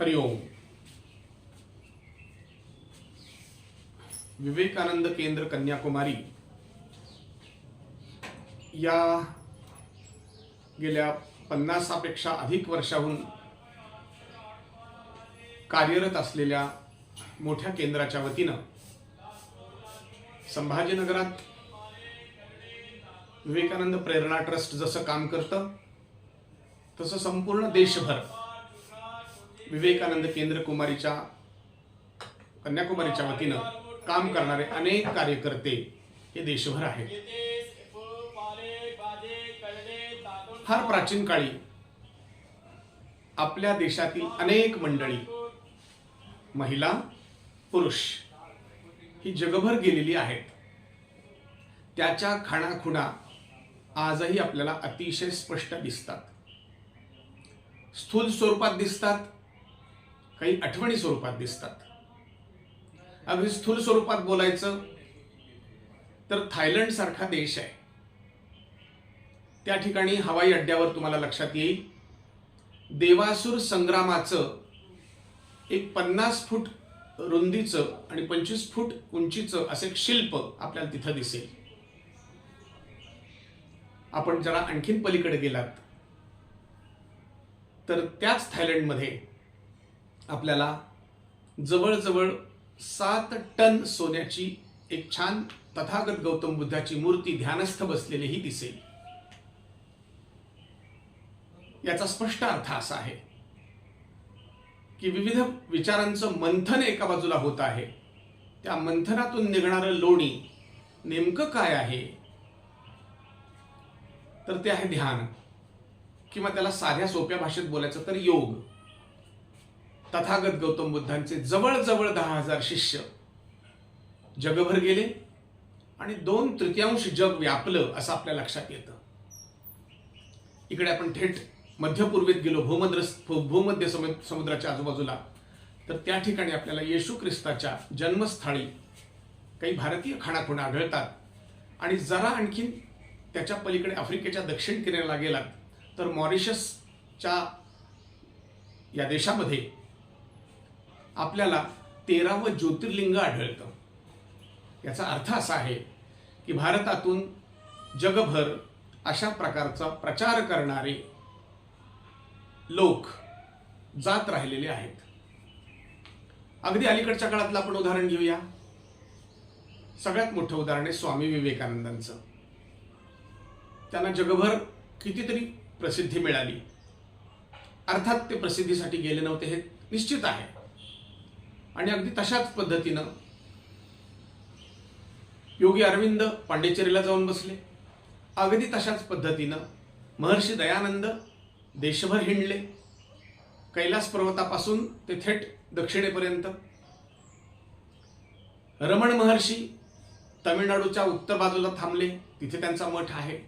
हरिओम विवेकानंद केंद्र कन्याकुमारी या गेल्या पन्नासापेक्षा अधिक वर्षाहून कार्यरत असलेल्या मोठ्या केंद्राच्या वतीनं संभाजीनगरात विवेकानंद प्रेरणा ट्रस्ट जसं काम करतं तसं संपूर्ण देशभर विवेकानंद केंद्र कुमारीच्या कन्याकुमारीच्या वतीनं काम करणारे अनेक कार्यकर्ते हे देशभर आहेत. फार प्राचीन काळी आपल्या देशातील अनेक मंडळी महिला पुरुष ही जगभर गेलेली आहेत. त्याच्या खाणाखुणा आजही आपल्याला अतिशय स्पष्ट दिसतात. स्थूल स्वरूपात दिसतात काही आठवणी स्वरूपात दिसतात. अगदी स्थूल स्वरूपात बोलायचं तर थायलंड सारखा देश आहे. त्या ठिकाणी हवाई अड्ड्यावर तुम्हाला लक्षात येईल. देवासूर संग्रामाचं एक पन्नास फूट रुंदीचं आणि पंचवीस फूट उंचीचं असं एक शिल्प आपल्याला तिथं दिसेल. आपण जरा आणखीन पलीकडे गेलात तर त्याच थायलंडमध्ये आपल्याला जवळजवळ सात टन सोन्याची एक छान तथागत गौतम बुद्धाची मूर्ती ध्यानस्थ बसलेली ही दिसेल. याचा स्पष्ट अर्थ असा आहे की विविध विचारांचं मंथन एका बाजूला होत आहे. त्या मंथनातून निघणारं लोणी नेमकं काय आहे? तर ते आहे ध्यान. किंवा त्याला साध्या सोप्या भाषेत बोलायचं तर योग. तथागत गौतम बुद्धांचे जवळजवळ दहा हजार शिष्य जगभर गेले आणि दोन तृतीयांश जग व्यापलं असं आपल्या लक्षात येतं. इकडे आपण थेट मध्यपूर्वेत गेलो भूमध्य भूमध्य समुद्राच्या आजूबाजूला. तर त्या ठिकाणी आपल्याला येशू ख्रिस्ताच्या जन्मस्थळी काही भारतीय खाणाखुणा आढळतात. आणि जरा आणखीन त्याच्या पलीकडे आफ्रिकेच्या दक्षिण किनाऱ्याला गेलात तर मॉरिशसच्या या देशामध्ये आपल्याला तेरावं ज्योतिर्लिंग आढळतं. याचा अर्थ असा आहे की भारतातून जगभर अशा प्रकारचा प्रचार करणारे लोक जात राहिलेले आहेत. अगदी अलीकडच्या काळातलं आपण उदाहरण घेऊया. सगळ्यात मोठं उदाहरण आहे स्वामी विवेकानंदांचं. त्यांना जगभर कितीतरी प्रसिद्धी मिळाली. अर्थात ते प्रसिद्धीसाठी गेले नव्हते हे निश्चित आहे. आणि अगदी तशाच पद्धतीनं योगी अरविंद पांडेचेरीला जाऊन बसले. अगदी तशाच पद्धतीनं महर्षी दयानंद देशभर हिंडले. कैलास पर्वतापासून ते थेट दक्षिणेपर्यंत. रमण महर्षी तमिळनाडूच्या उत्तर बाजूला थांबले. तिथे त्यांचा मठ आहे.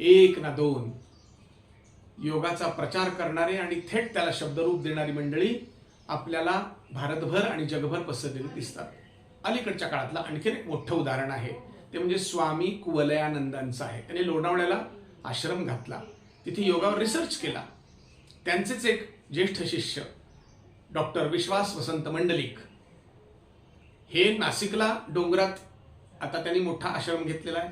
एक ना दोन योगाचा प्रचार करणारे आणि थेट त्याला शब्दरूप देणारी मंडळी आपल्याला भारतभर आणि जगभर पसरलेले दिसतात. अलीकडच्या काळातलं आणखीन एक मोठं उदाहरण आहे. ते म्हणजे स्वामी कुवलयानंदांचं आहे. त्यांनी लोणावळ्याला आश्रम घातला. तिथे योगावर रिसर्च केला. त्यांचेच एक ज्येष्ठ शिष्य डॉक्टर विश्वास वसंत मंडलिक. हे नाशिकला डोंगरात आता त्यांनी मोठा आश्रम घेतलेला आहे.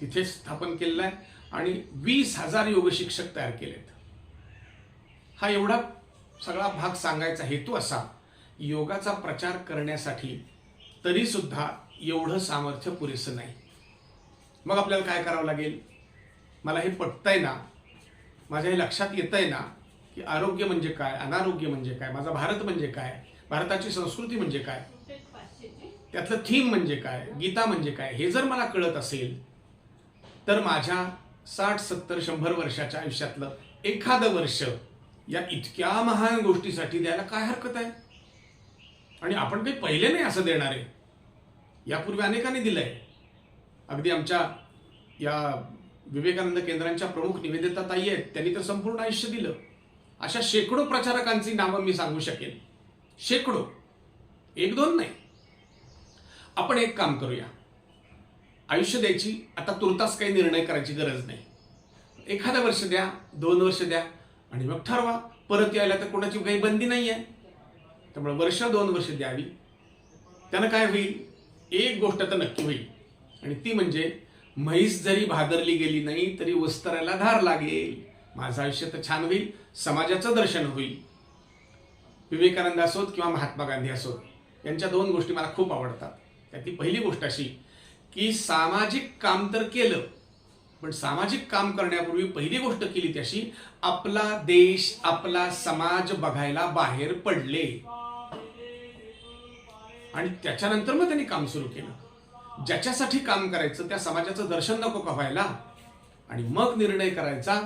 तिथे स्थापन केलेला आहे. आणि वीस हजार योग शिक्षक तयार केलेत. हा एवढा सगळा भाग सांगायचा हेतू असा योगाचा प्रचार करण्यासाठी तरीसुद्धा एवढं सामर्थ्य पुरेसं नाही. मग आपल्याला काय करावं लागेल? मला हे पटतंय ना माझ्या हे लक्षात येतंय ना की आरोग्य म्हणजे काय अनारोग्य म्हणजे काय माझा भारत म्हणजे काय भारताची संस्कृती म्हणजे काय त्यातलं थीम म्हणजे काय गीता म्हणजे काय हे जर मला कळत असेल तर माझ्या साठ सत्तर शंभर वर्षाच्या आयुष्यातलं एखादं वर्ष या इतक्या महान गोष्टीसाठी द्यायला काय हरकत आहे? आणि आपण काही पहिले नाही असं देणार आहे. यापूर्वी अनेकांनी दिलं आहे अगदी आमच्या या विवेकानंद केंद्रांच्या प्रमुख निवेदिता ताई आहेत त्यांनी तर संपूर्ण आयुष्य दिलं. अशा शेकडो प्रचारकांची नावं मी सांगू शकेन. शेकडो. एक दोन नाही. आपण एक काम करूया. आयुष्य द्यायची आता तुर्तास काही निर्णय करायची गरज नाही. एखादं वर्ष द्या दोन वर्ष द्या आणि मग ठरवा. परत यायला तर कोणाची काही बंदी नाही आहे त्यामुळे वर्ष दोन वर्ष द्यावी. त्यानं काय होईल? एक गोष्ट तर नक्की होईल. आणि ती म्हणजे म्हैस जरी भादरली गेली नाही तरी वस्त्राला धार लागेल. माझं आयुष्य तर छान होईल. समाजाचं दर्शन होईल. विवेकानंद असोत किंवा महात्मा गांधी असोत यांच्या दोन गोष्टी मला खूप आवडतात. त्यातली पहिली गोष्ट अशी की सामाजिक काम तर केलं पण सामाजिक काम करण्यापूर्वी पहिली गोष्ट केली त्याशी आपला देश आपला समाज बघायला बाहेर पडले. आणि त्याच्यानंतर मग त्यांनी काम सुरू केलं. ज्याच्यासाठी काम करायचं त्या समाजाचं दर्शन नको का व्हायला? आणि मग निर्णय करायचा.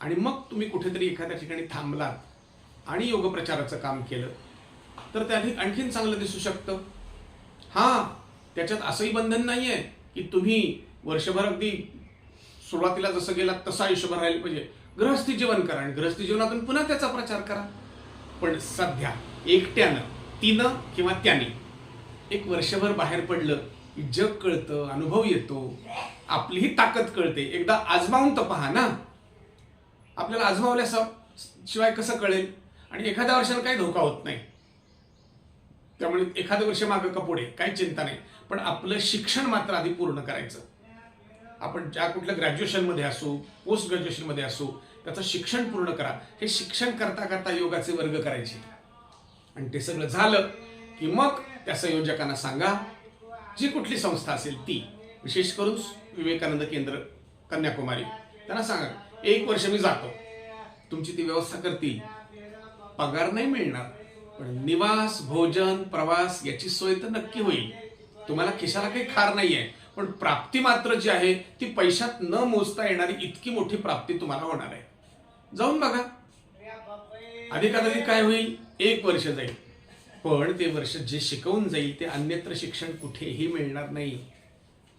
आणि मग तुम्ही कुठेतरी एखाद्या ठिकाणी थांबलात आणि योगप्रचाराचं काम केलं तर त्या आणखीन चांगलं दिसू शकतं. हा त्याच्यात असंही बंधन नाही आहे की तुम्ही वर्षभर अगदी सुरुवातीला जसं गेला तसा आयुष्यभर राहिलं. पाहिजे म्हणजे गृहस्थी जीवन करा आणि गृहस्थी जीवनातून पुन्हा त्याचा प्रचार करा. पण सध्या एकट्यानं तिनं किंवा त्याने एक वर्षभर बाहेर पडलं की जग कळतं अनुभव येतो. आपलीही ताकद कळते. एकदा आजमावून तर पहा ना. आपल्याला आजमावल्या शिवाय कसं कळेल? आणि एखाद्या वर्षाला काही धोका होत नाही. त्यामुळे एखादं वर्ष मागं का पुढे काही चिंता नाही. पण आपलं शिक्षण मात्र आधी पूर्ण करायचं. आपण ज्या कुठल्या ग्रॅज्युएशनमध्ये असो पोस्ट ग्रॅज्युएशनमध्ये असो त्याचं शिक्षण पूर्ण करा. हे शिक्षण करता करता योगाचे वर्ग करायचे. आणि ते सगळं झालं की मग त्या संयोजकांना सांगा जी कुठली संस्था असेल ती. विशेष करून विवेकानंद केंद्र कन्याकुमारी. त्यांना सांगा एक वर्ष मी जातो. तुमची ती व्यवस्था करतील. पगार नाही मिळणार पण निवास भोजन प्रवास याची सोय तर नक्की होईल. तुम्हाला खिशाला काही खार नाहीये. पण प्राप्ती मात्र जी आहे ती पैशात न मोजता येणारी इतकी मोठी प्राप्ती तुम्हाला होणार आहे. जाऊन बघा. अधिकाधिक काय होईल? एक वर्ष जाईल. पण ते वर्ष जे शिकवून जाईल ते अन्यत्र शिक्षण कुठेही मिळणार नाही.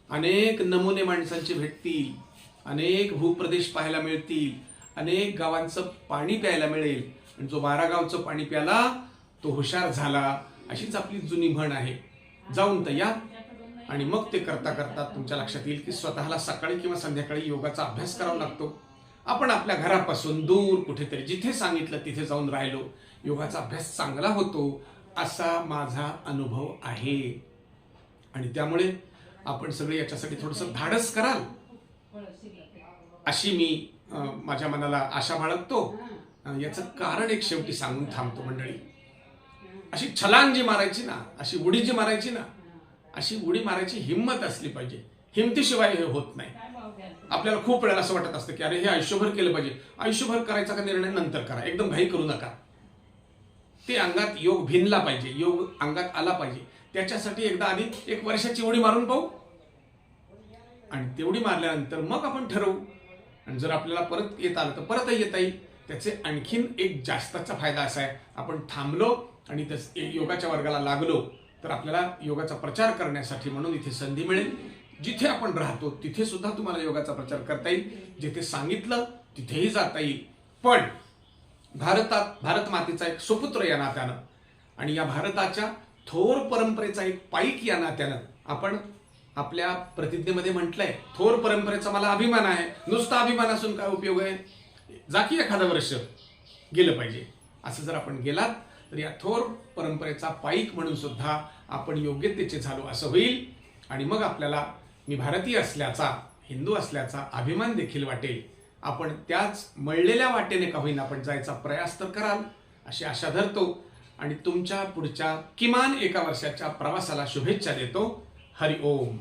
अनेक नमुने माणसांचे भेटतील अनेक भूप्रदेश पाहायला मिळतील अनेक गावांचं पाणी प्यायला मिळेल. आणि जो बारा गावचं पाणी प्याला तो हुशार झाला अशीच आपली जुनी म्हण आहे. जाऊन तर या आणि मग ते करता करता तुमच्या लक्षात येईल की स्वतःला सकाळी किंवा संध्याकाळी योगाचा अभ्यास करावा लागतो. आपण आपल्या घरापासून दूर कुठेतरी जिथे सांगितलं तिथे जाऊन राहिलो. योगाचा अभ्यास चांगला होतो असा माझा अनुभव आहे. आणि त्यामुळे आपण सगळे याच्यासाठी थोडंसं धाडस कराल. अशी मी माझ्या मनाला आशा बाळगतो. याचं कारण एक शेवटी सांगून थांबतो मंडळी. अशी छलांजी मारायची ना अशी उडी जी मारायची ना अशी उडी मारायची हिंमत असली पाहिजे. हिमतीशिवाय हे होत नाही. आपल्याला खूप वेळेला असं वाटत असतं की अरे हे आयुष्यभर केलं पाहिजे. आयुष्यभर करायचा का निर्णय? नंतर करा. एकदम घाई करू नका. ते अंगात योग भिनला पाहिजे. योग अंगात आला पाहिजे. त्याच्यासाठी एकदा आधी एक वर्षाची उडी मारून पाहू. आणि तेवढी मारल्यानंतर मग आपण ठरवू. आणि जर आपल्याला परत येत आलं तर परतही येता येईल. त्याचे आणखीन एक जास्तचा फायदा असा आहे. आपण थांबलो आणि त्या योगाच्या वर्गाला लागलो. तर आपल्याला योगाचा प्रचार करण्यासाठी म्हणून इथे संधी मिळेल. जिथे आपण राहतो तिथे सुद्धा तुम्हाला योगाचा प्रचार करता येईल. जिथे सांगितलं तिथेही जाता येईल. पण भारतात भारत मातेचा एक सुपुत्र या नात्यानं आणि या भारताच्या थोर परंपरेचा एक पाईक या नात्यानं आपण आपल्या प्रतिज्ञेमध्ये म्हटलंय थोर परंपरेचा मला अभिमान आहे. नुसता अभिमान असून काय उपयोग आहे? जा की एखादं वर्ष गेलं पाहिजे. असं जर आपण गेलात तर या थोर परंपरेचा पाईक म्हणून सुद्धा आपण योग्यतेचे झालो असं होईल. आणि मग आपल्याला मी भारतीय असल्याचा हिंदू असल्याचा अभिमान देखील वाटेल. आपण त्याच मळलेल्या वाटेने का होईना आपण जायचा प्रयास तर कराल अशी आशा धरतो. आणि तुमच्या पुढच्या किमान एका वर्षाच्या प्रवासाला शुभेच्छा देतो. हरि ओम.